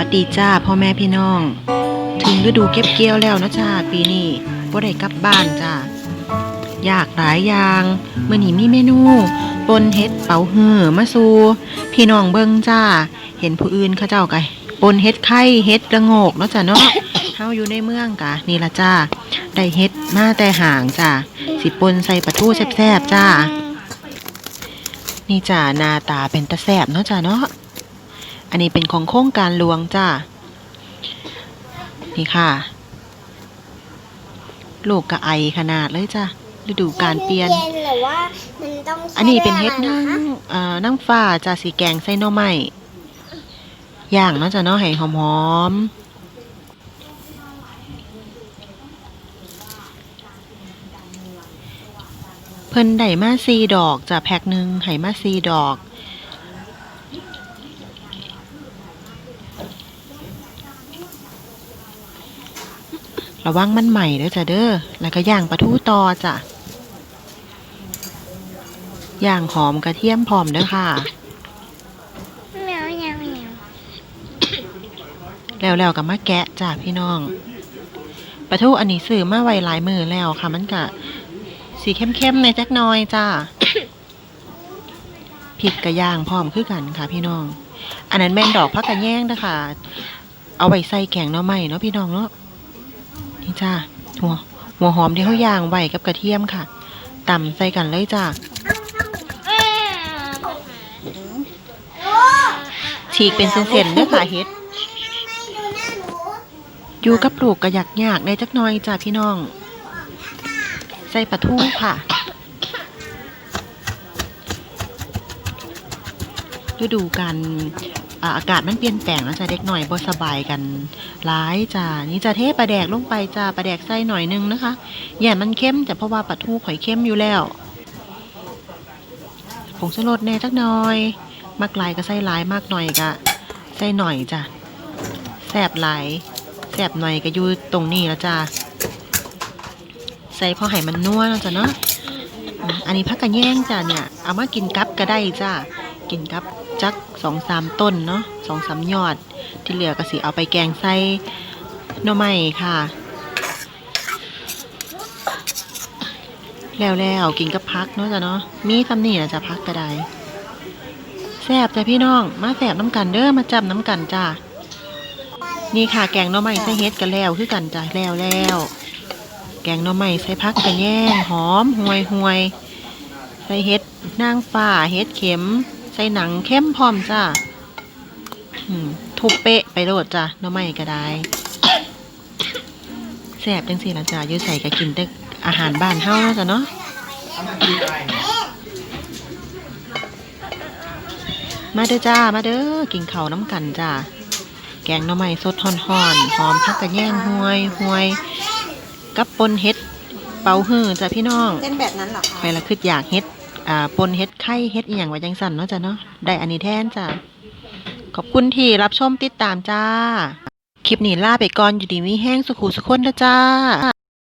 วัสดีจ้าพ่อแม่พี่น้อง ถึงฤดูเก็บเกี่ยวแล้วนะจ้าปีนี้บ่ได้กลับบ้านจ้าอยากหลายอย่างเมื่อนี้มีเมนูปนเฮ็ดเป๋าฮือมาสู่พี่น้องเบิ่งจ้า เห็นผู้อื่นเขาเจ้าไกปนเฮ็ดไข่เฮ็ดระโงกเนาะจ้าเนาะเฮาอยู่ในเมืองกะนี่ละจ้าได้เฮ็ดมาแต่ห่างจ้าสิปนใส่ปลาทูแซ่บๆจ้านี่จ้าหน้าตาเป็นตะแซ่บเนาะจ้าเนาะ อันนี้เป็นของโครงการหลวงจ้านี่ค่ะลูกกระไอขนาดเลยจ้าฤดูการเปลี่ยนเย็นหรือว่ามันต้องใช้อันนี้เป็นเฮ็ดวลานั่งคะเอ่อนั่งฟ้าจ้าสีแกงใส่หน่อไม้ย่างเนาะจ้าเนาะให้หอมๆเพิ่นได้มาซีดอกจ้ะแพ็คหนึ่งให้มาซีดอก ระวังมันใหม่เด้อจ้ะเด้อ แล้วก็ย่างปลาทูต่อจ้ะ ย่างหอมกระเทียมพร้อมเด้อค่ะ แมวแมวแมวแล้วๆกับมาแกะจ้ะพี่น้องปลาทูอันนี้ซื้อมาไว้หลายมือแล้วค่ะ มันกะสีเข้มๆในจักหน้อยจ้าพริกกระย่างพร้อมคือกันค่ะ พี่น้อง อันนั้นแม่นดอกพักกระแยงนะคะเอาไว้ใส่แกงหน่อไม้เนาะพี่น้องเนาะนี่ จ้าหัวหัวหอมที่เขาย่างไว้กับกระเทียมค่ะตำใส่กันเลยจ้าฉีกเป็นเส้นๆด้อค่ะเฮ็ดอยู่กับปลูกก็อยากยากในจักน้อยจ้าพี่น้อง ใส่ปลาทูค่ะฤดูกัน อากาศมันเปลี่ยนแปลงแล้วจ้ะเด็กหน่อยบ่สบายกันร้ายจ้านี่จะเทปลาแดกลงไปจ้าปลาแดกใส่หน่อยนึงนะคะอย่ามันเข้มแต่เพราะว่าปลาทูข่อยเข้มอยู่แล้วผงชูรสแน่จักหน่อยมักลายก็ใส่หลายมากหน่อยก็ใส่หน่อยจ้ะแสบหลายแสบหน่อยก็อยู่ตรงนี้แล้วจ้าใส่พอให้มันนัวแล้วจ้ะเนาะอันนี้พักกระแยงจ้ะเนี่ย เอามากินกับก็ได้จ้ากินกับ จักสองสามต้นเนาะสองสามยอด ที่เหลือก็สิเอาไปแกงใส่หน่อไม้ค่ะ แล้วแล้วกินกับพักเนาะจ้ะเนาะมีตำหนินะจ้ะพักก็ได้แซ่บจ้ะพี่น้อง มาแซ่บน้ำกันเด้อมาจับน้ำกันจ้านี่ค่ะแกงหน่อไม้ใส่เฮ็ดกันแล้วคือกันจ้ะแล้วแล้วแกงหน่อไม้ใส่พักกระแยงหอมห่วยห่วยใส่เฮ็ดนางฟ้าเฮ็ดเข็ม ส่หนังเข้มพร้อมจ้ะอืมทุบเป๊ะไปโลดจ้ะหน่อไม้ก็ได้แซ่บจังสิล่ะจ้ะอยู่ใส่ก็กินแต่อาหารบ้านเฮาเนาะจ้ะเนาะมาเด้อจ้า มาเด้อกินข้าวน้ำกันจ้าแกงหน่อไม้สดห่อนๆหอมพักกระแยงห่วยห่วยกับปนเฮ็ดเป่าฮื้อจ้ะพี่น้องเต้นแบบนั้นเหรอคะไปละคืออยากเฮ็ด อ่าปนเฮ็ดไข่เฮ็ดอีหยังไว้จังสั่นเนาะจ้ะเนาะได้อันนี้แทนจ้ะขอบคุณที่รับชมติดตามจ้า คลิปนี้ลาไปก่อนอยู่ดีมีแห้งสุขุสุขคนนะจ้า